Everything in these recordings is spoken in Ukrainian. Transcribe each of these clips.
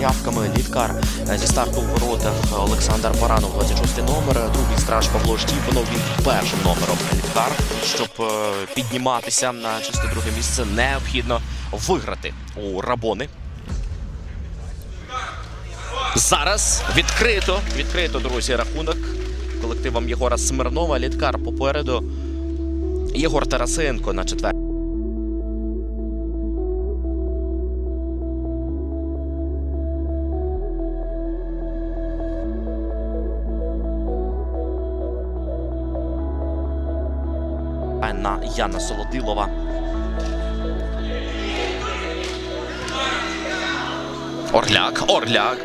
заявками. Літкар е, зі старту в воротах Олександр Баранов, 26 номер. Другий страж Павло Штіпанов. Він першим номером Літкар. Щоб е, підніматися на чисто друге місце, необхідно виграти у Рабони. Зараз відкрито, відкрито, друзі, рахунок колективом Єгора Смирнова. Літкар попереду. Єгор Тарасенко на четвер. На Яна Солодилова. Орляк, Орляк.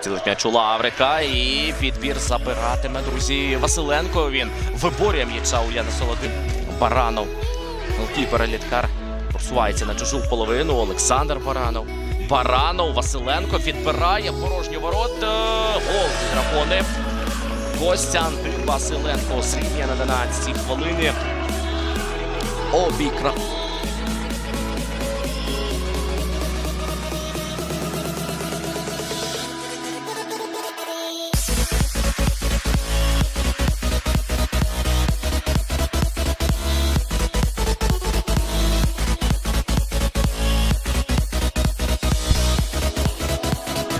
Цілить м'яч у Лаврика і підбір забиратиме, друзі. Василенко він виборює м'яча у Яна Солодин. Баранов. Голкіпер Літкар просувається на чужу половину. Олександр Баранов. Баранов Василенко відбирає порожні ворота. Гол від. Костянтин Василенко срібня на 11 хвилини. Обікра.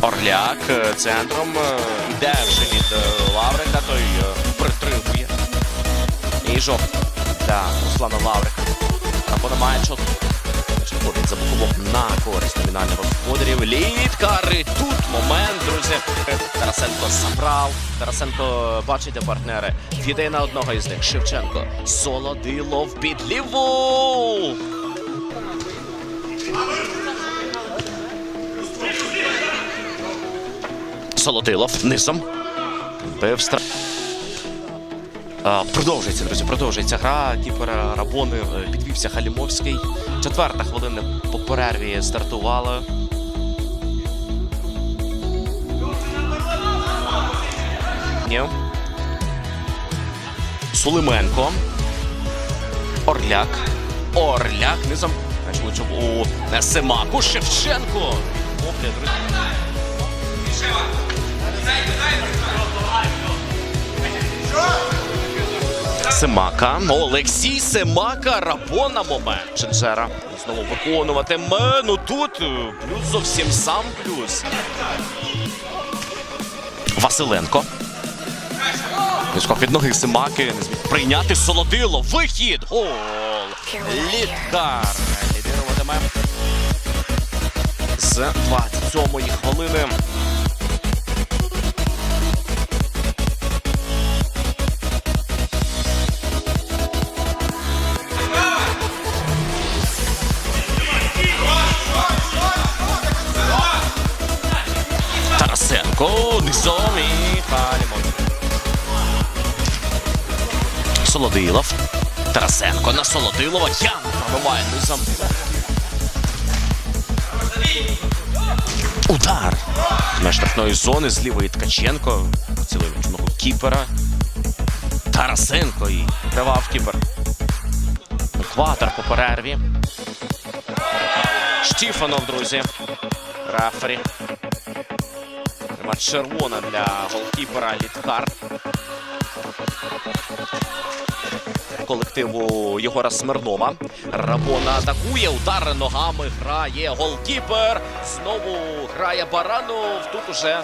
Орляк е, центром е, йде вже від е, Лаврика, той притримує. І жовт для Руслана Лаврика. Або немає чого. Ходить за боковок на користь номінальних господарів. Літкари. Тут момент, друзі. Тарасенко забрав. Тарасенко бачите партнери. Віде на одного із них. Шевченко. Солодилов під ліву. Солодилов низом. Бив стра... Продовжується, друзі, продовжується гра. Кіпера Рабони е, підвівся Халімовський. Четверта хвилина по перерві стартувала. Сулименко. Орляк. Орляк низом. Знаєш, влучив у Семаку. Шевченко. Погляд, друзі. Семака. Олексій Семака. Рабона момент. Шенжера знову виконуватиме. Ну тут е, плюс зовсім сам плюс. Василенко. Вискок від ноги Семаки. Не зміг прийняти Солодило. Вихід. Гол. Літкар. Лідируватиме з 27-ї хвилини. Тарасенко, низом і Халімон. Солодилов. Тарасенко на Солодилова. Ян пробиває низом. Удар. На штрафної зони з лівої Ткаченко. Цілий ногу кіпера. Тарасенко і тривав кіпер. Екватор по перерві. Штіфанов, друзі. Рефері. Трима червона для голкіпера Літкар. Колективу Єгора Смирнова. Рабона атакує, удар ногами грає голкіпер. Знову грає Баранов. Тут уже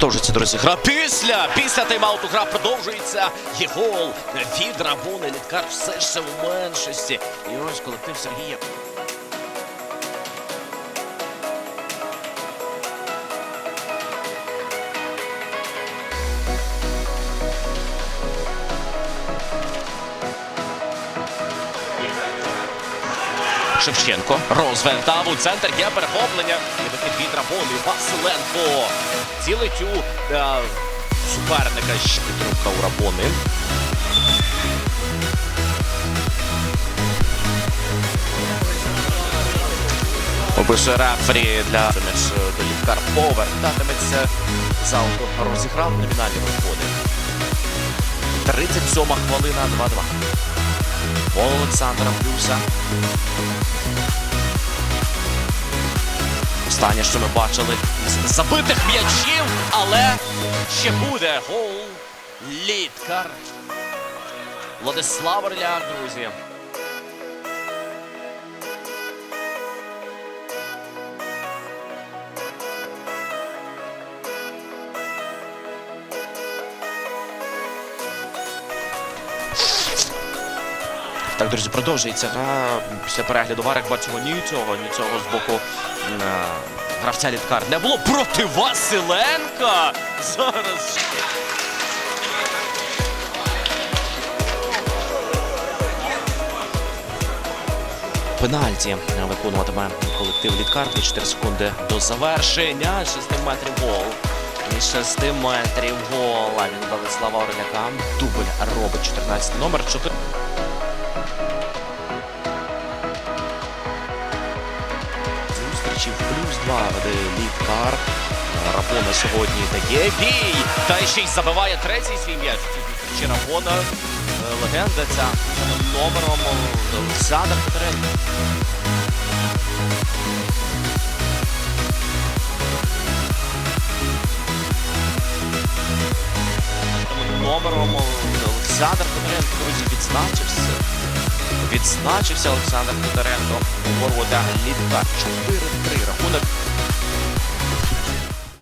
Продовжується, друзі. Гра після після тайм-ауту гра продовжується. Є гол від Рабони. Літкар все ще в меншості. І ось колектив Сергія. Шевченко розвертав у центр. Є перехоплення. І вихід від Рабони. Василенко. Цілить у е, суперника. Підтримка у Рабони. Опише рефері для м'яч до літкар повертатиметься. Залто розіграв номінальні виходи. 37 хвилина 2-2. Олександра Плюса. Останнє, що ми бачили забитих м'ячів, але ще буде гол Літкар. Владислав Орляк, друзі. Так, друзі, продовжується гра. Після перегляду варик бачимо нічого, нічого з боку е, гравця Літкар. Не було проти Василенка. Зараз. Пенальті виконуватиме колектив Літкар. 4 секунди до завершення. 6 метрів гол. І 6 метрів гол. А він Владислава Орляка. Дубль робить 14 номер 4. Зустрічі плюс 2 веде Літкар. Рапона сьогодні дає бій. Та ще й забиває третій свій м'яч. зустрічі Рапона. Е, Легенда ця номером Олександр Петренко. Номером Олександр Петренко, друзі, відзначився. Відзначився Олександр Тодоренко у ворота Літка 4-3. Рахунок